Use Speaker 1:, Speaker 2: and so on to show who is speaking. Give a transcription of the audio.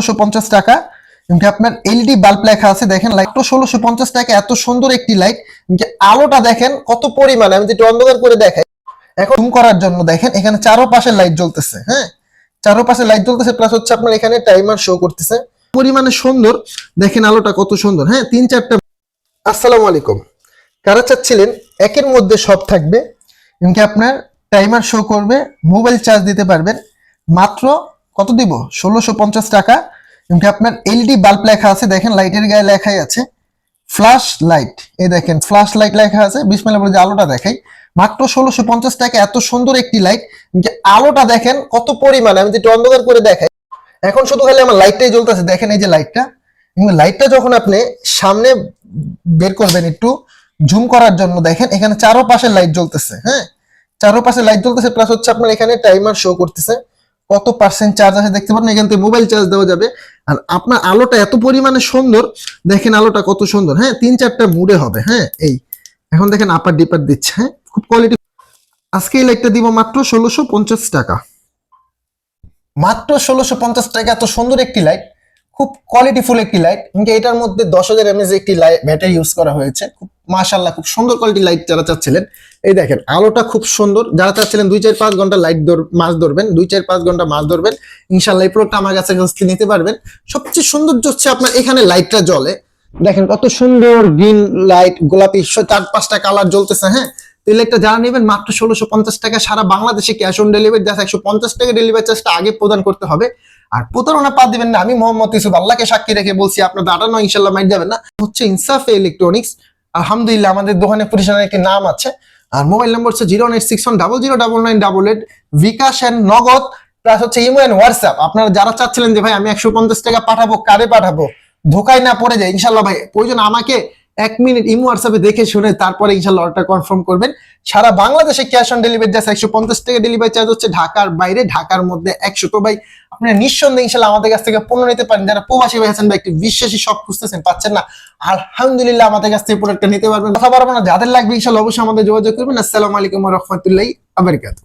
Speaker 1: ষোলোশো টাকা। এমনি আপনার এলইডি লেখা আছে, দেখেন লাইট তো ষোলোশো পঞ্চাশ টাকা, এত সুন্দর একটি লাইট আলোটা দেখেন, কত আমি অন্ধকার করে দেখাই। এখন জুম করার জন্য দেখেন, এখানে লাইট জ্বলতেছে হ্যাঁ? লাইট জ্বলতেছে প্লাস হচ্ছে আপনার এখানে টাইমার শো করতেছে। পরিমাণে সুন্দর, দেখেন আলোটা কত সুন্দর হ্যাঁ? তিন চারটা আসসালামু আলাইকুম। কারা চাচ্ছিলেন, একের মধ্যে সব থাকবে? এমনকি আপনার টাইমার শো করবে মোবাইল চার্জ দিতে পারবেন। মাত্র কত দিব? ষোলোশো পঞ্চাশ টাকা। এমনকি আপনার এলইডি বাল্ব লেখা আছে, দেখেন লাইটের গায়ে লেখাই আছে। ফ্ল্যাশ লাইট এই দেখেন ফ্ল্যাশ লাইট লেখা আছে। বিসমেলা বলে যে আলোটা দেখাই। মাত্র ষোলোশো পঞ্চাশ টাকা, এত সুন্দর একটি লাইট যে আলোটা দেখেন কত পরিমাণে, আমি যেটা অন্ধকার করে দেখাই। এখন শুধু খালি আমার লাইটটাই জ্বলতেছে, দেখেন এই যে লাইটটা লাইটটা যখন আপনি সামনে বের করবেন একটু জুম করার জন্য, দেখেন এখানে চারো পাশে লাইট জ্বলতেছে হ্যাঁ? চারো পাশে লাইট জ্বলতেছে প্লাস হচ্ছে আপনার এখানে টাইমার শো করতেছে। কত পার্সেন্ট চার্জ আছে দেখতে পারেন, এখান থেকে মোবাইল চার্জ দেওয়া যাবে। আর আপনার আলোটা এত পরিমাণে সুন্দর, দেখেন আলোটা কত সুন্দর। হ্যাঁ তিন চারটা মুডে হবে হ্যাঁ এই। এখন দেখেন আপার ডিপার দিচ্ছে হ্যাঁ খুব কোয়ালিটি আজকে এই লাইটটা দিব মাত্র ষোলোশো পঞ্চাশ টাকা। মাত্র ষোলোশো পঞ্চাশ টাকা, এত সুন্দর একটি লাইট খুব কোয়ালিটিফুল একটি লাইট এটার মধ্যে দশ হাজার এমএজ একটি লাইট ব্যাটারি ইউজ করা হয়েছে, খুব মাশাল্লাহ খুব সুন্দর কোয়ালিটি লাইট যারা চাচ্ছিলেন। এই দেখেন, আলোটা খুব সুন্দর। যারা চাচ্ছিলেন দুই চার পাঁচ ঘণ্টা লাইট মাছ ধরবেন, দুই চার পাঁচ ঘণ্টা মাছ ধরবেন ইনশাল্লাহ এই প্রোডাক্ট আমার কাছে কাছ নিতে পারবেন। সবচেয়ে সৌন্দর্য হচ্ছে আপনার এখানে লাইটটা জ্বলে। দেখেন কত সুন্দর গ্রিন লাইট গোলাপি চার পাঁচটা কালার জ্বলতেছে হ্যাঁ? তো এই যারা নেবেন, মাত্র ষোলোশো পঞ্চাশ টাকা সারা বাংলাদেশে ক্যাশ অন ডেলিভারি দেওয়া একশো পঞ্চাশ টাকা ডেলিভারি চার্জটা আগে প্রদান করতে হবে। আর প্রতারণা পা দিবেন না, আমি মোহাম্মদ ইউসুফ আল্লাহকে সাক্ষী রেখে বলছি আপনার দাঁড়ানো ইনশাল্লাহ মাইট যাবেন না। হচ্ছে ইনসাফে ইলেকট্রনিক্স আলহামদুলিল্লাহ, আমাদের দোকানে প্রতিষ্ঠানের একটি নাম আছে। আর মোবাইল নম্বর হচ্ছে zero eight six one double zero double nine double eight bKash and Nagad plus হচ্ছে ইমো অ্যান্ড হোয়াটসঅ্যাপ। আপনারা যারা চাচ্ছিলেন যে, ভাই, আমি একশো পঞ্চাশ টাকা পাঠাবো, কারে পাঠাবো? ধোকায় না পড়ে যায়। ইনশাল্লাহ ভাই, প্রয়োজন আমাকে এক মিনিট ইমো হোয়াটসঅ্যাপে দেখে শুনে তারপরে ইনশাল্লাহ অর্ডারটা কনফার্ম করবেন। সারা বাংলাদেশে ক্যাশ অন ডেলিভারি যাচ্ছে একশো পঞ্চাশ টাকা ডেলিভারি চার্জ হচ্ছে ঢাকার বাইরে। ঢাকার মধ্যে একশো তো ভাই, আপনারা নিঃসন্দেহে ইনশাল্লাহ আমাদের কাছ থেকে পণ্য নিতে পারেন। যারা প্রবাসী ভাই আছেন বা একটি বিশ্বাসী সব খুঁজতেছেন, পাচ্ছেন না। আলহামদুলিল্লাহ আমাদের কাছ থেকে প্রোডাক্টটা নিতে পারবেন। কথা পারব না, যাদের লাগবে ইনশাল্লাহ অবশ্যই আমাদের যোগাযোগ করবেন। আসসালামু আলাইকুম রহমতুল্লাহ আবরকাত